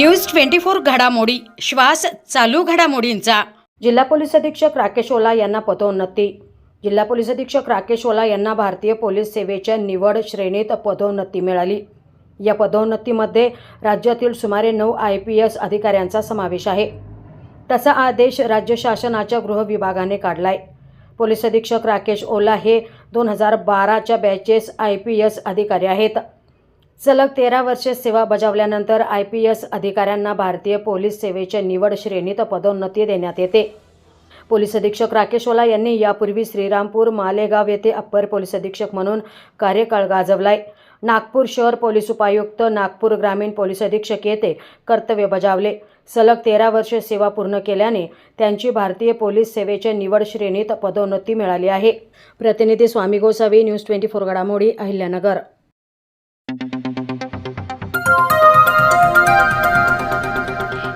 News twenty four घडामोडी. श्वास चालू घडामोडींचा. जिल्हा पोलीस अधीक्षक राकेश ओला यांना पदोन्नती. जिल्हा पोलीस अधीक्षक राकेश ओला यांना भारतीय पोलीस सेवेच्या निवड श्रेणीत पदोन्नती मिळाली. या पदोन्नतीमध्ये राज्यातील सुमारे नऊ आय पी एस अधिकाऱ्यांचा समावेश आहे. तसा आदेश राज्य शासनाच्या गृह विभागाने काढलाय. पोलीस अधीक्षक राकेश ओला हे दोन हजार बाराच्या बॅचेस आय पी एस अधिकारी आहेत. सलग तेरा वर्षे सेवा बजावल्यानंतर आय पी एस अधिकाऱ्यांना भारतीय पोलीस सेवेच्या निवड श्रेणीत पदोन्नती देण्यात येते. पोलीस अधीक्षक राकेश ओला यांनी यापूर्वी श्रीरामपूर मालेगाव येथे अप्पर पोलीस अधीक्षक म्हणून कार्यकाळ गाजवलाय. नागपूर शहर पोलीस उपायुक्त नागपूर ग्रामीण पोलीस अधीक्षक येथे कर्तव्य बजावले. सलग तेरा वर्षे सेवा पूर्ण केल्याने त्यांची भारतीय पोलीस सेवेच्या निवड श्रेणीत पदोन्नती मिळाली आहे. प्रतिनिधी Swami Gosavi news twenty four घडामोडी अहिल्यानगर.